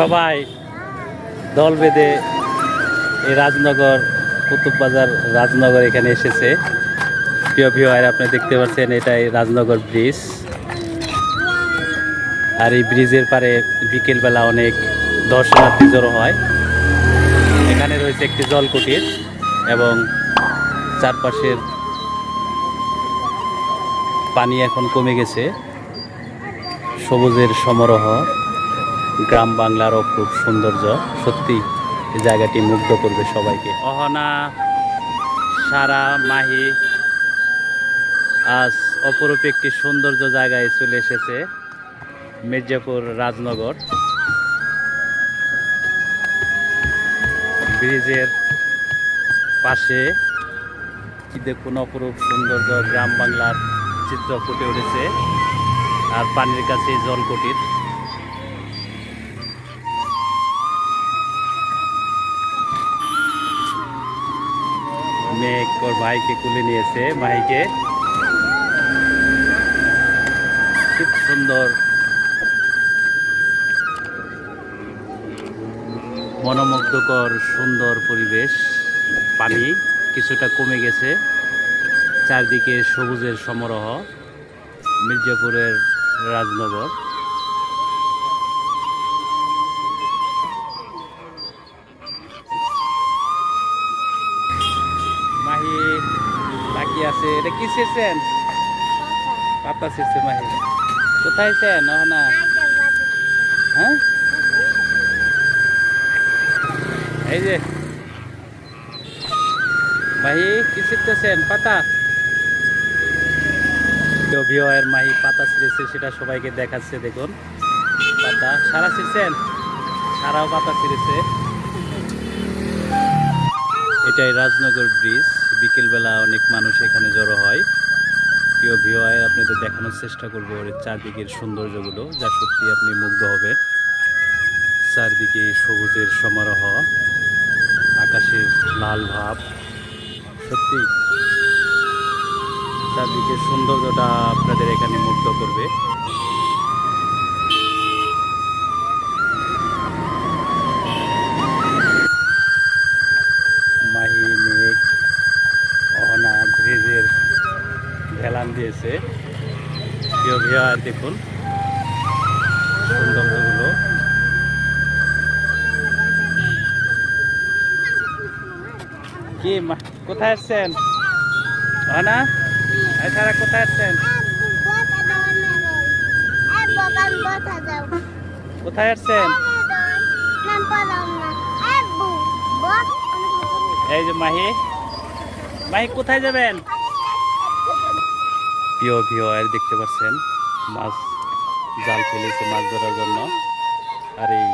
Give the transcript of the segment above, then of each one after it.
সবাই দল বেঁধে এই রাজনগর, কুতুববাজার রাজনগর এখানে এসেছে। প্রিয় ভিওয়ার আপনি দেখতে পাচ্ছেন এটাই রাজনগর ব্রিজ। আর এই ব্রিজের পারে বিকেলবেলা অনেক দর্শনার্থী জড়ো হয়। এখানে রয়েছে একটি জলকুটির এবং চারপাশের পানি এখন কমে গেছে। সবুজের সমারোহ। গ্রাম বাংলার অপরূপ সৌন্দর্য। সত্যি, এই জায়গাটি মুগ্ধ করবে সবাইকে। অহনা, সারা, মাহি, আজ অপরূপ একটি সৌন্দর্য জায়গায় চলে এসেছে মির্জাপুর রাজনগর। ব্রিজের পাশে কি দেখুন অপরূপ সৌন্দর্য গ্রাম বাংলার চিত্র ফুটে উঠেছে। আর পানির কাছে জলকুটির মেঘ ওর ভাইকে কুলে নিয়েছে, ভাইকে। খুব সুন্দর। মনোমুগ্ধকর, সুন্দর পরিবেশ। পানি কিছুটা কমে গেছে। চারদিকে সবুজের সমারোহ, মির্জাপুরের রাজনগর। মাহি তাকিয়ে আছে, এটা কি ছেড়ছেন পাতা ছেড়ছে মাহি কোথায় ছেন না হ্যাঁ? এই যে। মাহি, কি ছিটতেছেন পাতা? ভিওয়ের মাহি পাতা ছিঁড়েছে সেটা সবাইকে দেখাচ্ছে, দেখুন। পাতা, সারা ছিঁড়ছেন সারাও পাতা ছিঁড়েছে এটাই রাজনগর ব্রিজ। বিকেলবেলা অনেক মানুষ এখানে জড়ো হয়। প্রিয় ভিওয়ায় আপনাদের দেখানোর চেষ্টা করব ওর চারদিকের সৌন্দর্যগুলো, যা সত্যি আপনি মুগ্ধ হবেন। চারদিকে সবুজের সমারোহ, আকাশের লাল ভাব। সত্যি চারদিকে সৌন্দর্যটা আপনাদের এখানে মুগ্ধ করবে। ভিয়ার দেখুন। কি কোথায় আসছেন এছাড়া কোথায় আসছেন কোথায় আসছেন এই যে মাহি। মাহি, কোথায় যাবেন? প্রিয় আর দেখতে পাচ্ছেন, মাছ জাল ফেলেছে মাছ ধরার জন্য। আর এই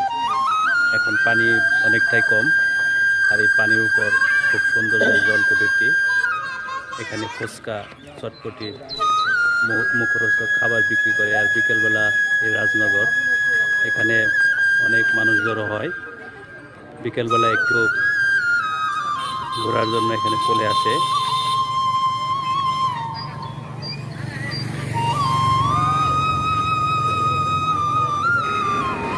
এখন পানি অনেকটাই কম, আর এই পানির উপর খুব সুন্দর এই জলকুটিরটি এখানে ফুচকা চটপটি মুখরোচক খাবার বিক্রি করে, আর বিকেলবেলা এই রাজনগর। এখানে অনেক মানুষ জড়ো হয়। বিকেলবেলা একটু ঘোরার জন্য এখানে চলে আসে।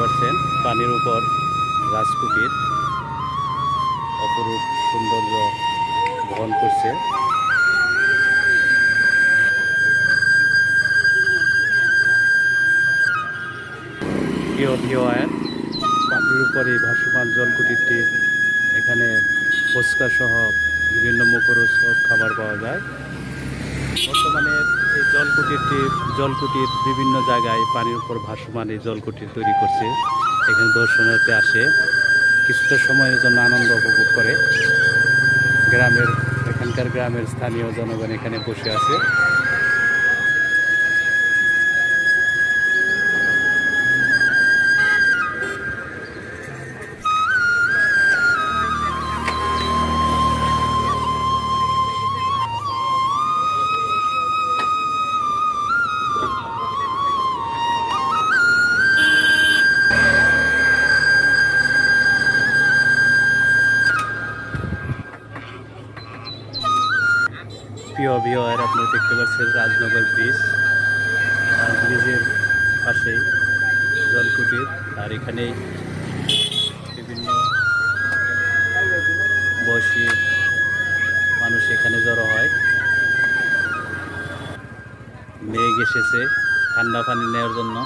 পাচ্ছেন পানির উপর রাজকুটির অপরূপ সৌন্দর্য বহন করছে। প্রিয় পানির উপরে ভাসমান জলকুটিরটি এখানে ফুচকা সহ বিভিন্ন মুখরোচক খাবার পাওয়া যায়। বর্তমানে এই জলকুটিরটি জলকুটির বিভিন্ন জায়গায় পানির উপর ভাসমান এই জলকুটির তৈরি করছে। এখানে দর্শনার্থী আসে। কিছুটা সময়ের জন্য আনন্দ উপভোগ করে। গ্রামের এখানকার গ্রামের স্থানীয় জনগণ এখানে বসে আছে। প্রিয় ভিওয়ার আপনারা দেখতে পাচ্ছেন রাজনগর ব্রিজ, আর ব্রিজের পাশেই জলকুটির, আর এখানে বিভিন্ন বয়সী মানুষ এখানে জড়ো হয়। মেঘ এসেছে, ঠান্ডা পানি নেওয়ার জন্য।